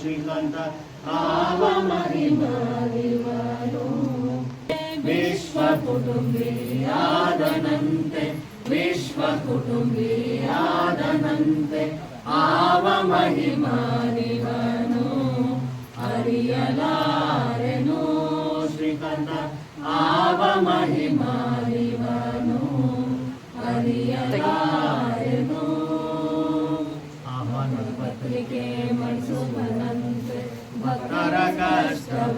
శ్రీకాంత ఆవ మహిమాను విశ్వ కుటుంబీ ఆదనంతే విశ్వ కుటుంబీ ఆదనంతే ఆవ మహిమాని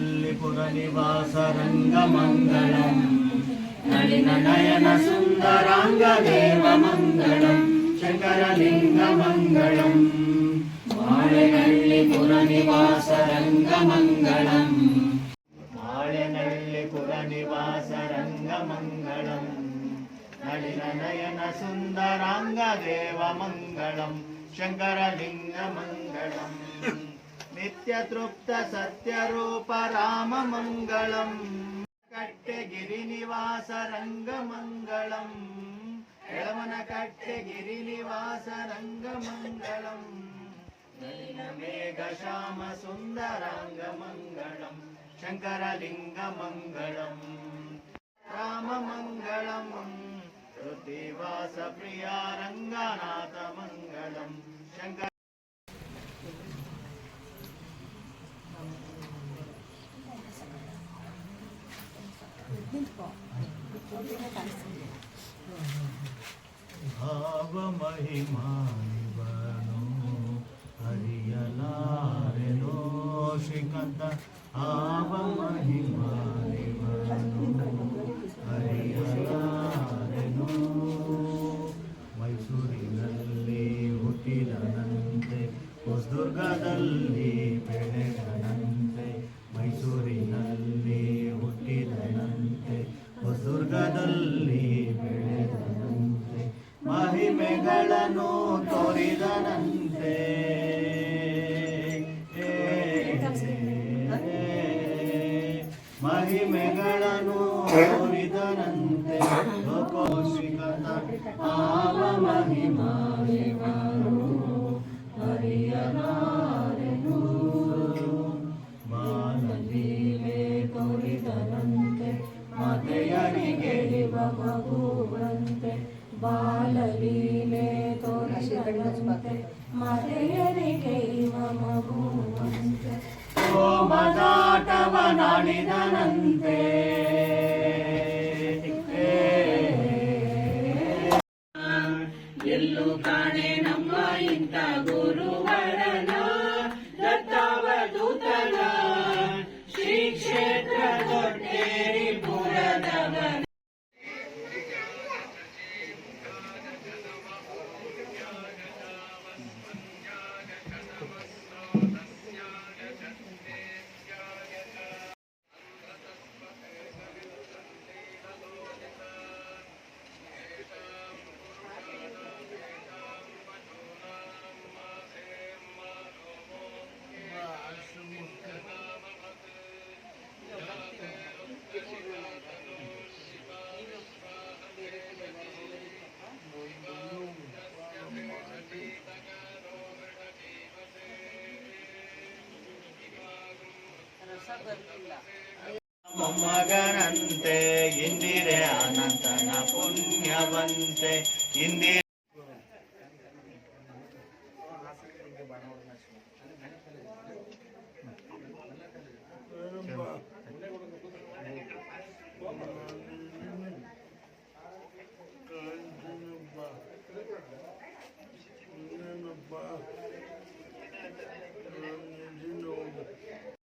నల్లి పురనివాసరంగమంగళం నలిన నయన సుందరాంగ దేవమంగళం శంకరలింగమంగళం మాళనల్లి పురనివాసరంగమంగళం మాళనల్లి పురనివాసరంగమంగళం నలిన నయన సుందరాంగ దేవమంగళం శంకరలింగమంగళం నిత్యతృప్త సత్యరూప రామమంగళం కట్టెగిరినివాస రంగమంగళం ఎడమన కట్టెగిరినివాస రంగమంగళం మేఘశ్యామ సుందరాంగమంగళం శంకరలింగమంగళం రామమంగళం హృతివాస ప్రియారంగనాథమంగళం శంకర భావ మహిమాను హరియలారెనో శ్రీకంత ఆవ మహిమా ಮಹಿಮೆಗಳನ್ನು ತೋರಿದನಂತೆ. ಮಹಿಮೆಗಳನ್ನು ತೋರಿದನಂತೆ. ಲೋಕೋ ಶ್ರೀಕಂತ ಆವ ಮಹಿಮಾರಿವನು ಮಗುವಂತೆ ಬಾಲಲೀಲೆ ತೋರಿದನಂತೆ ಮರೆಯರಿಗೆ ಇವ ಮಗುವಂತೆ, ಸೋಮದಾಟವನಾಡಿದನಂತೆ. ಎಲ್ಲೂ ಕಾಣೆ ನಮ್ಮ ಇಂಥ ಗುರುವರನ, ದತ್ತಾವಧೂತನ ಶ್ರೀ ಕ್ಷೇತ್ರ ದೊಡ್ಡೇರಿ ಮೊಮ್ಮಗನಂತೆ ಇಂದಿರೆ ಅನಂತನ ಪುಣ್ಯವಂತೆ ಇಂದಿರೆ